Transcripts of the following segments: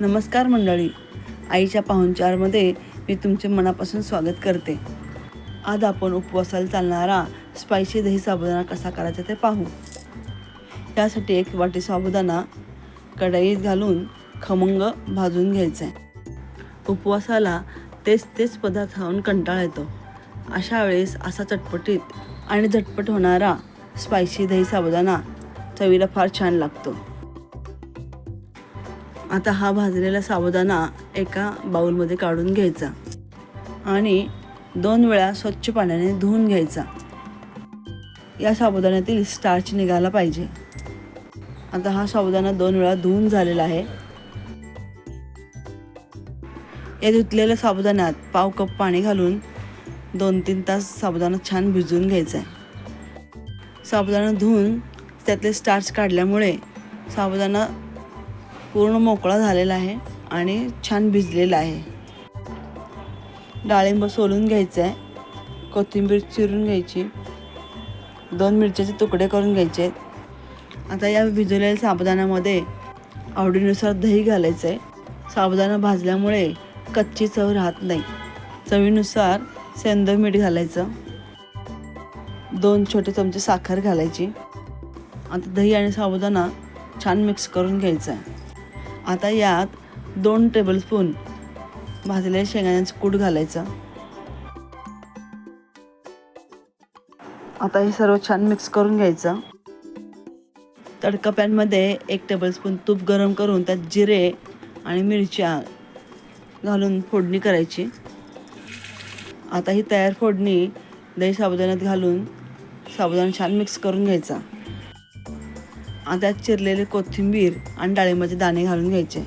नमस्कार मंडळी. आईच्या पाहुणचारमध्ये मी तुमचे मनापासून स्वागत करते. आज आपण उपवासाला चालणारा स्पायसी दही साबुदाणा कसा करायचा ते पाहू. यासाठी एक वाटी साबुदाणा कढईत घालून खमंग भाजून घ्यायचा. आहे उपवासाला तेच तेच पदार्थ खाऊन कंटाळा येतो. अशा वेळेस असा चटपटीत आणि झटपट होणारा स्पायसी दही साबुदाणा चवीला फार छान लागतो. आता हा भाजलेला साबुदाणा एका बाऊलमध्ये काढून घ्यायचा. आणि दोन वेळा स्वच्छ पाण्याने धुवून घ्यायचा. या साबुदाण्यातील स्टार्च निघाला पाहिजे. आता हा साबुदाणा दोन वेळा धुवून झालेला आहे. या धुतलेल्या साबुदाण्यात पाव कप पाणी घालून दोन तीन तास साबुदाणा छान भिजवून घ्यायचा आहे. साबुदाणा धुवून त्यातले स्टार्च काढल्यामुळे साबुदाणा पूर्ण मोकळा झालेला आहे आणि छान भिजलेला आहे. डाळिंब सोलून घ्यायचं आहे कोथिंबीर चिरून घ्यायची. दोन मिरच्याचे तुकडे करून घ्यायचे. आहेत आता या भिजवलेल्या साबुदाण्यामध्ये आवडीनुसार दही घालायचं आहे साबुदाणा भाजल्यामुळे कच्ची चव राहत नाही. चवीनुसार सेंदव मीठ घालायचं. दोन छोटे चमचे साखर घालायची. आता दही आणि साबुदाणा छान मिक्स करून घ्यायचा आहे आता यात दोन टेबलस्पून भाजलेल्या शेंगाण्याचं कूट घालायचं. आता हे सर्व छान मिक्स करून घ्यायचं. तडका पॅनमध्ये एक टेबलस्पून तूप गरम करून त्यात जिरे आणि मिरच्या घालून फोडणी करायची. आता ही तयार फोडणी दही साबुदाण्यात घालून साबुदाणा छान मिक्स करून घ्यायचा. त्यात चिरलेले कोथिंबीर आणि डाळिंबाचे दाणे घालून घ्यायचे.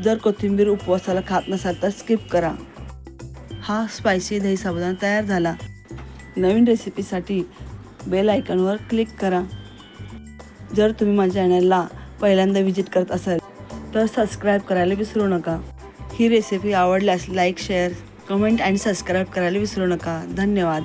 जर कोथिंबीर उपवासाला खात नसाल तर स्किप करा. हा स्पायसी दही साबुदाणा तयार झाला. नवीन रेसिपीसाठी बेल आयकॉनवर क्लिक करा. जर तुम्ही माझ्या चॅनलला पहिल्यांदा व्हिजिट करत असाल तर सबस्क्राईब करायला विसरू नका. ही रेसिपी आवडल्यास लाईक शेअर कमेंट आणि सबस्क्राईब करायला विसरू नका. धन्यवाद.